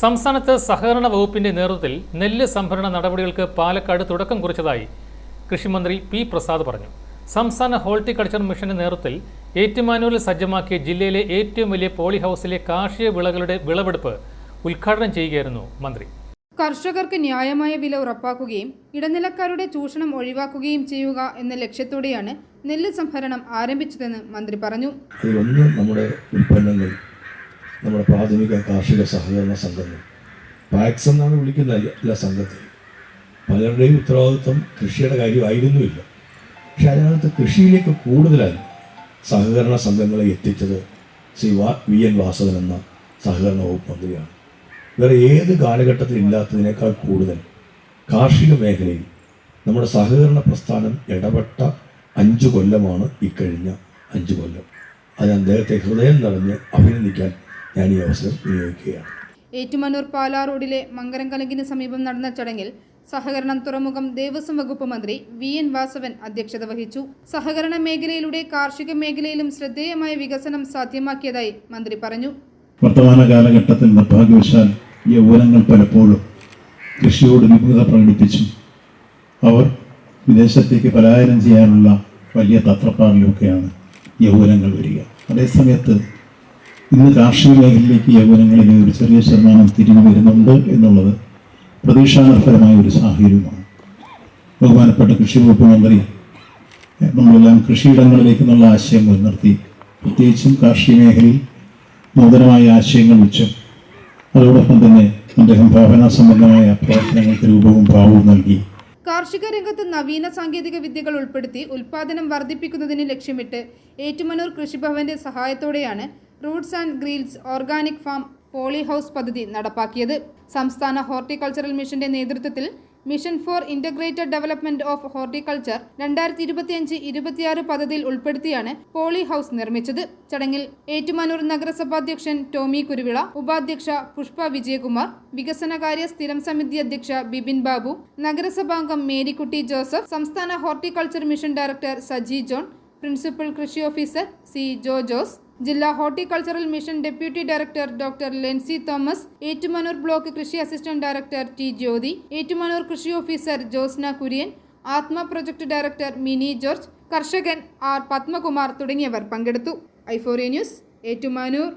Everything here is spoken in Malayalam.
സംസ്ഥാനത്ത് സഹകരണ വകുപ്പിന്റെ നേതൃത്വത്തിൽ നെല്ല് സംഭരണ നടപടികൾക്ക് പാലക്കാട് തുടക്കം കുറിച്ചതായി കൃഷിമന്ത്രി പി പ്രസാദ് പറഞ്ഞു. സംസ്ഥാന ഹോർട്ടിക്കൾച്ചർ മിഷന്റെ നേതൃത്വത്തിൽ ഏറ്റുമാനൂരിൽ സജ്ജമാക്കിയ ജില്ലയിലെ ഏറ്റവും വലിയ പോളി ഹൗസിലെ കാർഷിക വിളകളുടെ വിളവെടുപ്പ് ഉദ്ഘാടനം ചെയ്യുകയായിരുന്നു മന്ത്രി. കർഷകർക്ക് ന്യായമായ വില ഉറപ്പാക്കുകയും ഇടനിലക്കാരുടെ ചൂഷണം ഒഴിവാക്കുകയും ചെയ്യുക എന്ന ലക്ഷ്യത്തോടെയാണ് നെല്ല് സംഭരണം ആരംഭിച്ചതെന്ന് മന്ത്രി പറഞ്ഞു. അതിലൊന്ന് നമ്മുടെ ഉൽപ്പന്നങ്ങൾ നമ്മുടെ പ്രാഥമിക കാർഷിക സഹകരണ സംഘങ്ങൾ. പാക്സ് എന്നാണ് വിളിക്കുന്ന എല്ലാ- സംഘത്തെയും പലരുടെയും ഉത്തരവാദിത്വം കൃഷിയുടെ കാര്യമായിരുന്നുമില്ല. പക്ഷെ അതിനകത്ത് കൃഷിയിലേക്ക് കൂടുതലായി സഹകരണ സംഘങ്ങളെ എത്തിച്ചത് ശ്രീ വാ വി എൻ വാസവൻ എന്ന സഹകരണ വകുപ്പ് മന്ത്രിയാണ്. വേറെ ഏത് കാലഘട്ടത്തിൽ ഇല്ലാത്തതിനേക്കാൾ കൂടുതൽ കാർഷിക മേഖലയിൽ നമ്മുടെ സഹകരണ പ്രസ്ഥാനം ഇടപെട്ട അഞ്ചു കൊല്ലമാണ് ഇക്കഴിഞ്ഞ അഞ്ചു കൊല്ലം. അത് അദ്ദേഹത്തെ ഹൃദയം നിറഞ്ഞ് അഭിനന്ദിക്കാൻ ഞാൻ ഈ അവസരം വിനിയോഗിക്കുകയാണ് ഏറ്റുമാനൂർ പാലാ റോഡിലെ മങ്കരം കലങ്കിന് സമീപം നടന്ന ചടങ്ങിൽ സഹകരണം തുറമുഖം ദേവസ്വം വകുപ്പ് മന്ത്രി വി എൻ വാസവൻ അധ്യക്ഷത വഹിച്ചു. സഹകരണ മേഖലയിലൂടെ കാർഷിക മേഖലയിലും ശ്രദ്ധേയമായ വികസനം സാധ്യമാക്കിയതായി മന്ത്രി പറഞ്ഞു. വർത്തമാന കാലഘട്ടത്തിൽ നിർഭാഗ്യവശാൽ യൗവനങ്ങൾ പലപ്പോഴും കൃഷിയോട് വിമുഖത പ്രകടിപ്പിച്ചു. അവർ വിദേശത്തേക്ക് പലായനം ചെയ്യാനുള്ള വലിയ തത്രപ്പാടിലൊക്കെയാണ് യൗവനങ്ങൾ വരിക. അതേസമയത്ത് ഇന്ന് കാർഷിക മേഖലയിലേക്ക് യൗവനങ്ങളിലെ ഒരു ചെറിയ ശതമാനം തിരിഞ്ഞു വരുന്നുണ്ട് എന്നുള്ളത് പ്രതീക്ഷാനർഹരമായ ഒരു സാഹചര്യമാണ്. ബഹുമാനപ്പെട്ട കൃഷി വകുപ്പ് മന്ത്രി നമ്മളെല്ലാം കൃഷിയിടങ്ങളിലേക്ക് എന്നുള്ള ആശയം മുൻനിർത്തി പ്രത്യേകിച്ചും കാർഷിക മേഖലയിൽ നൂതനമായ ആശയങ്ങൾ വെച്ചും അതോടൊപ്പം തന്നെ അദ്ദേഹം ഭാവന സംബന്ധമായ പ്രവർത്തനങ്ങൾക്ക് രൂപവും ഭാവവും നൽകി. കാർഷിക രംഗത്ത് നവീന സാങ്കേതിക വിദ്യകൾ ഉൾപ്പെടുത്തി ഉൽപാദനം വർദ്ധിപ്പിക്കുന്നതിന് ലക്ഷ്യമിട്ട് ഏറ്റുമനൂർ കൃഷിഭവന്റെ സഹായത്തോടെയാണ് roots and greens organic farm poly house പദ്ധതി നടപ്പാക്കിയത് സംസ്ഥാന ഹോർട്ടിക്കൾച്ചറൽ മിഷന്റെ നേതൃത്വത്തിൽ mission for integrated development of horticulture രണ്ടായിരത്തി ഇരുപത്തിയഞ്ച് ഇരുപത്തിയാറ് പദ്ധതിയിൽ ഉൾപ്പെടുത്തിയാണ് പോളി ഹൗസ് നിർമ്മിച്ചത്. ചടങ്ങിൽ ഏറ്റുമാനൂർ നഗരസഭാധ്യക്ഷൻ ടോമി കുരുവിള ഉപാധ്യക്ഷ പുഷ്പ വിജയകുമാർ വികസനകാര്യ സ്ഥിരം സമിതി അധ്യക്ഷ ബിബിൻ ബാബു നഗരസഭാംഗം മേരിക്കുട്ടി ജോസഫ് സംസ്ഥാന horticulture mission director Saji John principal കൃഷി ഓഫീസർ സി ജോ ജോസ് ജില്ലാ horticultural mission deputy director doctor Lency Thomas Ettumanoor block കൃഷി assistant director T Jyothi Ettumanoor കൃഷി officer Josna Kurian Atma project director Mini George കർഷകൻ ആർ പത്മകുമാർ തുടങ്ങിയവർ പങ്കെടുത്തു. ഐഫോറിയ ന്യൂസ് ഏറ്റുമാനൂർ.